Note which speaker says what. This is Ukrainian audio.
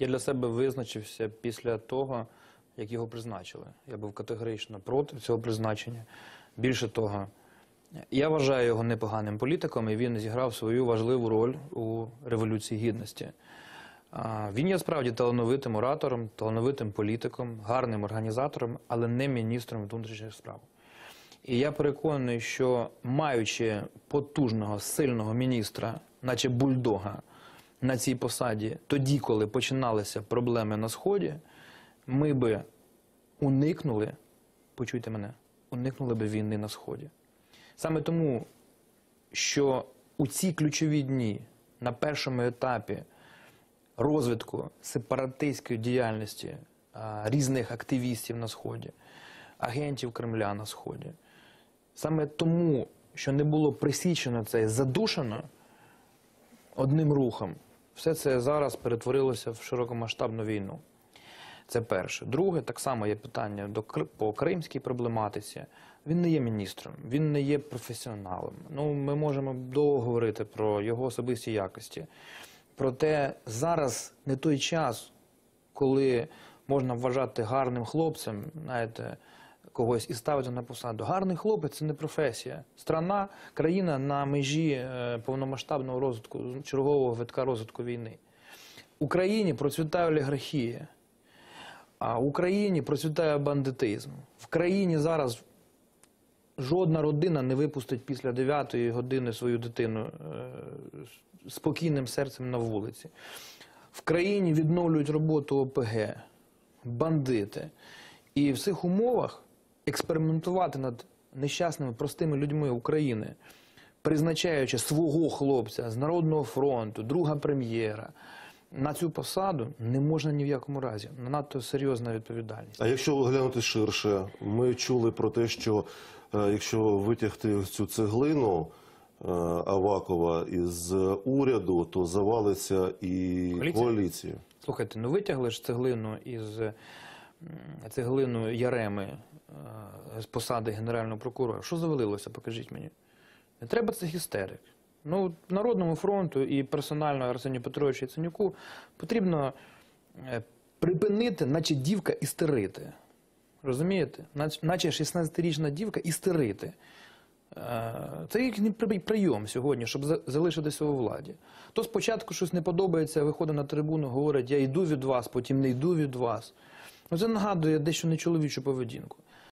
Speaker 1: Я для себе визначився після того, як його призначили. Я був категорично проти цього призначення. Більше того, я вважаю його непоганим політиком, і він зіграв свою важливу роль у Революції Гідності. Він є справді талановитим оратором, талановитим політиком, гарним організатором, але не міністром внутрішніх справ. І я переконаний, що маючи потужного, сильного міністра, наче бульдога, на цій посаді, тоді, коли починалися проблеми на Сході, ми би уникнули, почуйте мене, уникнули би війни на Сході. Саме тому, що у ці ключові дні на першому етапі розвитку сепаратистської діяльності а, різних активістів на Сході, агентів Кремля на Сході, саме тому, що не було присічено це задушено одним рухом, все це зараз перетворилося в широкомасштабну війну. Це перше. Друге, так само є питання до по кримській проблематиці. Він не є міністром, він не є професіоналом. Ну, ми можемо довго говорити про його особисті якості. Проте зараз не той час, коли можна вважати гарним хлопцем, знаєте, когось і ставити на посаду. Гарний хлопець це не професія. Страна, країна на межі е, повномасштабного розвитку, чергового витка розвитку війни. В Україні процвітає олігархія. А в Україні процвітає бандитизм. В країні зараз жодна родина не випустить після 9 години свою дитину е, спокійним серцем на вулиці. В країні відновлюють роботу ОПГ, бандити. І в цих умовах експериментувати над нещасними простими людьми України, призначаючи свого хлопця з Народного фронту, друга прем'єра, на цю посаду не можна ні в якому разі. Надто серйозна відповідальність.
Speaker 2: А якщо глянути ширше, ми чули про те, що е, якщо витягти цю цеглину е, Авакова із уряду, то завалиться і
Speaker 1: Коаліція?
Speaker 2: коаліція.
Speaker 1: Слухайте, ну витягли ж цеглину із цеглину Яреми е, з посади генерального прокурора. Що завалилося? Покажіть мені. Не треба цих істерик. Ну, Народному фронту і персонально Арсенію Петровичу Яценюку потрібно е, припинити, наче дівка істерити. Розумієте? Наче 16-річна дівка істерити. Е, Це їхній прийом сьогодні, щоб залишитися у владі. То спочатку щось не подобається, виходить на трибуну, говорить, я йду від вас, потім не йду від вас. Це нагадує дещо нечоловічу поведінку.